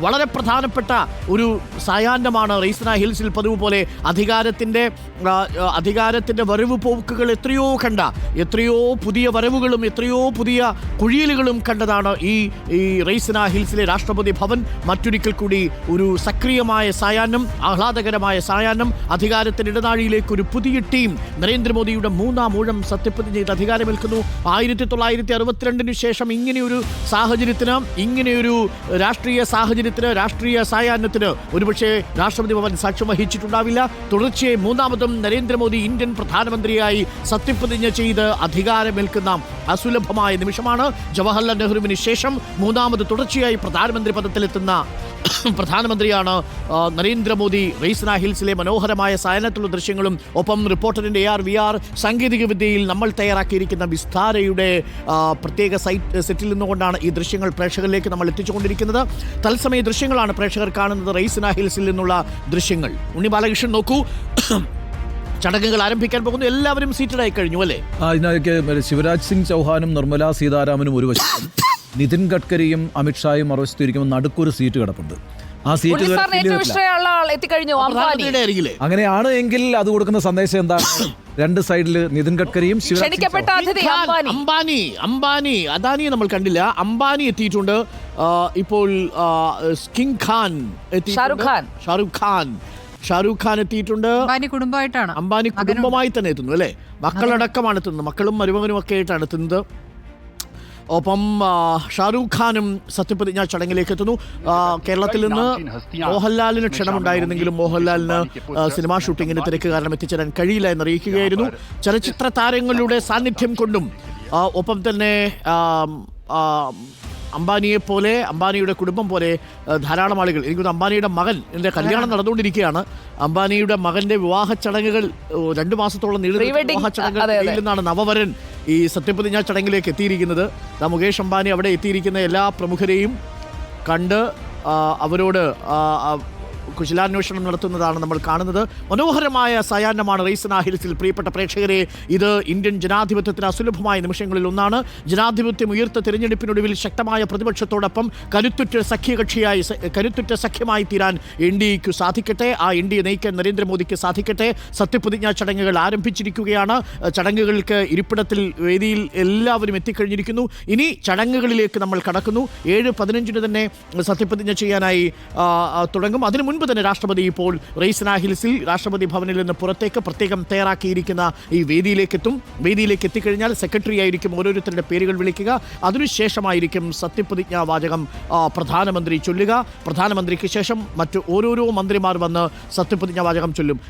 വളരെ പ്രധാനപ്പെട്ട ഒരു സായാഹ്നമാണ് റീസന ഹിൽസിൽ പതിവ് പോലെ അധികാരത്തിന്റെ അധികാരത്തിന്റെ വരവ് പോക്കുകൾ എത്രയോ കണ്ട എത്രയോ പുതിയ വരവുകളും എത്രയോ പുതിയ കുഴിയലുകളും കണ്ടതാണ് ഈ ഈ റീസന ഹിൽസിലെ രാഷ്ട്രപതി ഭവൻ. മറ്റൊരിക്കൽ കൂടി ഒരു സക്രിയമായ സായാഹ്നം ആഹ്ലാദകരമായ സായാഹ്നം അധികാരത്തിന്റെ ഇടനാഴിയിലേക്ക് ഒരു പുതിയ ടീം നരേന്ദ്രമോദിയുടെ മൂന്നാം ഊഴം സത്യപ്രതിജ്ഞ ചെയ്ത് അധികാരമേൽക്കുന്നു. ആയിരത്തി തൊള്ളായിരത്തി അറുപത്തിരണ്ടിന് ശേഷം ഇങ്ങനെയൊരു സാഹചര്യത്തിന് ഇങ്ങനെയൊരു രാഷ്ട്രീയ സാഹചര്യത്തിന് രാഷ്ട്രീയ സായാഹ്നത്തിന് ഒരുപക്ഷെ രാഷ്ട്രപതി ഭവൻ സാക്ഷ്യം വഹിച്ചിട്ടുണ്ടാവില്ല. തുടർച്ചയായി മൂന്നാമതും നരേന്ദ്രമോദി ഇന്ത്യൻ പ്രധാനമന്ത്രിയായി സത്യപ്രതിജ്ഞ ചെയ്ത് അധികാരമേൽക്കുന്ന അസുലഭമായ നിമിഷമാണ് ജവഹർലാൽ നെഹ്റുവിന് ശേഷം മൂന്നാമത് തുടർച്ചയായി പ്രധാനമന്ത്രി പദത്തിലെത്തുന്ന പ്രധാനമന്ത്രിയാണ് നരേന്ദ്രമോദി. റെയ്സന ഹിൽസിലെ മനോഹരമായ സായനത്തുള്ള ദൃശ്യങ്ങളും ഒപ്പം റിപ്പോർട്ടറിന്റെ എ ആർ വി ആർ സാങ്കേതിക വിദ്യയിൽ നമ്മൾ തയ്യാറാക്കിയിരിക്കുന്ന വിസ്താരയുടെ പ്രത്യേക സൈറ്റ് സെറ്റിൽ നിന്നുകൊണ്ടാണ് ഈ ദൃശ്യങ്ങൾ പ്രേക്ഷകരിലേക്ക് നമ്മൾ എത്തിച്ചുകൊണ്ടിരിക്കുന്നത്. തത്സമയ ദൃശ്യങ്ങളാണ് പ്രേക്ഷകർ കാണുന്നത് റൈസിന ഹിൽസിൽ നിന്നുള്ള ദൃശ്യങ്ങൾ. ഉണ്ണി ബാലകൃഷ്ണൻ നോക്കൂ. ചടങ്ങുകൾ ആരംഭിക്കാൻ പോകുന്നു. എല്ലാവരും സീറ്റഡായി കഴിഞ്ഞു അല്ലേ? അതിനൊക്കെ ശിവരാജ് സിംഗ് ചൗഹാനും നിർമ്മല സീതാരാമനും ഒരു വശത്തും നിതിൻ ഗഡ്കരിയും അമിത്ഷായും മറുവശത്ത് ഇരിക്കുമ്പോൾ നടുക്കൊരു സീറ്റ് കിടപ്പുണ്ട്. ആ സീറ്റ് അങ്ങനെയാണ് എങ്കിൽ അത് കൊടുക്കുന്ന സന്ദേശം എന്താണ്? രണ്ട് സൈഡിൽ നിതിൻ ഗഡ്കരിയും അംബാനി അംബാനി. അദാനിയെ നമ്മൾ കണ്ടില്ല. അംബാനി എത്തിയിട്ടുണ്ട്. ഇപ്പോൾ കിങ് ഖാൻ ഷാറുഖ് ഖാൻ. ഷാറുഖ് ഖാൻ. ഷാരൂഖ് ഖാൻ എത്തിയിട്ടുണ്ട്. അംബാനി കുടുംബമായിട്ടാണ്. അംബാനി കുടുംബമായി തന്നെ എത്തുന്നു അല്ലേ? മക്കളടക്കമാണ് എത്തുന്നത്. മക്കളും മരുമകനും ഒക്കെ ആയിട്ടാണ് എത്തുന്നത്. ഒപ്പം ഷാരൂഖ് ഖാനും സത്യപ്രതിജ്ഞാ ചടങ്ങിലേക്ക് എത്തുന്നു. കേരളത്തിൽ നിന്ന് മോഹൻലാലിന് ക്ഷണമുണ്ടായിരുന്നെങ്കിലും മോഹൻലാലിന് സിനിമാ ഷൂട്ടിങ്ങിന് തിരക്ക് കാരണം എത്തിച്ചേരാൻ കഴിയില്ല എന്നറിയിക്കുകയായിരുന്നു. ചലച്ചിത്ര താരങ്ങളുടെ സാന്നിധ്യം കൊണ്ടും ഒപ്പം തന്നെ അംബാനിയെ പോലെ അംബാനിയുടെ കുടുംബം പോലെ ധാരാളം ആളുകൾ എനിക്ക് അംബാനിയുടെ മകൻ എന്റെ കല്യാണം നടന്നുകൊണ്ടിരിക്കുകയാണ്. അംബാനിയുടെ മകന്റെ വിവാഹ ചടങ്ങുകൾ രണ്ടു മാസത്തോളം നിൽക്കുന്ന വിവാഹ ചടങ്ങുകൾ. നിന്നാണ് നവവരൻ ഈ സത്യപ്രതിജ്ഞാ ചടങ്ങിലേക്ക് എത്തിയിരിക്കുന്നത്. ദ മുകേഷ് അംബാനി അവിടെ എത്തിയിരിക്കുന്ന എല്ലാ പ്രമുഖരെയും കണ്ട് അവരോട് കുശലാന്വേഷണം നടത്തുന്നതാണ് നമ്മൾ കാണുന്നത്. മനോഹരമായ സായാഹ്നമാണ് റൈസന ഹിൽസിൽ. പ്രിയപ്പെട്ട പ്രേക്ഷകരെ ഇത് ഇന്ത്യൻ ജനാധിപത്യത്തിന് അസുലഭമായ നിമിഷങ്ങളിൽ ഒന്നാണ്. ജനാധിപത്യം ഉയർത്ത തിരഞ്ഞെടുപ്പിനൊടുവിൽ ശക്തമായ പ്രതിപക്ഷത്തോടൊപ്പം കരുത്തുറ്റ സഖ്യകക്ഷിയായി കരുത്തുറ്റ സഖ്യമായി തീരാൻ എൻ ഡി എക്ക് സാധിക്കട്ടെ. ആ എൻ ഡി എ നയിക്കാൻ നരേന്ദ്രമോദിക്ക് സാധിക്കട്ടെ. സത്യപ്രതിജ്ഞാ ചടങ്ങുകൾ ആരംഭിച്ചിരിക്കുകയാണ്. ചടങ്ങുകൾക്ക് ഇരിപ്പിടത്തിൽ വേദിയിൽ എല്ലാവരും എത്തിക്കഴിഞ്ഞിരിക്കുന്നു. ഇനി ചടങ്ങുകളിലേക്ക് നമ്മൾ കടക്കുന്നു. ഏഴ് പതിനഞ്ചിന് തന്നെ സത്യപ്രതിജ്ഞ ചെയ്യാനായി തുടങ്ങും. അതിനു മുൻപ് തന്നെ രാഷ്ട്രപതി ഇപ്പോൾ റെയ്സന ഹിൽസിൽ രാഷ്ട്രപതി ഭവനിൽ നിന്ന് പുറത്തേക്ക് പ്രത്യേകം തയ്യാറാക്കിയിരിക്കുന്ന ഈ വേദിയിലേക്ക് എത്തും വേദിയിലേക്ക് എത്തിക്കഴിഞ്ഞാൽ സെക്രട്ടറി ആയിരിക്കും ഓരോരുത്തരുടെ പേരുകൾ വിളിക്കുക. അതിനുശേഷമായിരിക്കും സത്യപ്രതിജ്ഞാ വാചകം പ്രധാനമന്ത്രി ചൊല്ലുക. പ്രധാനമന്ത്രിക്ക് ശേഷം മറ്റ് ഓരോരോ മന്ത്രിമാർ വന്ന് സത്യപ്രതിജ്ഞാ വാചകം ചൊല്ലും.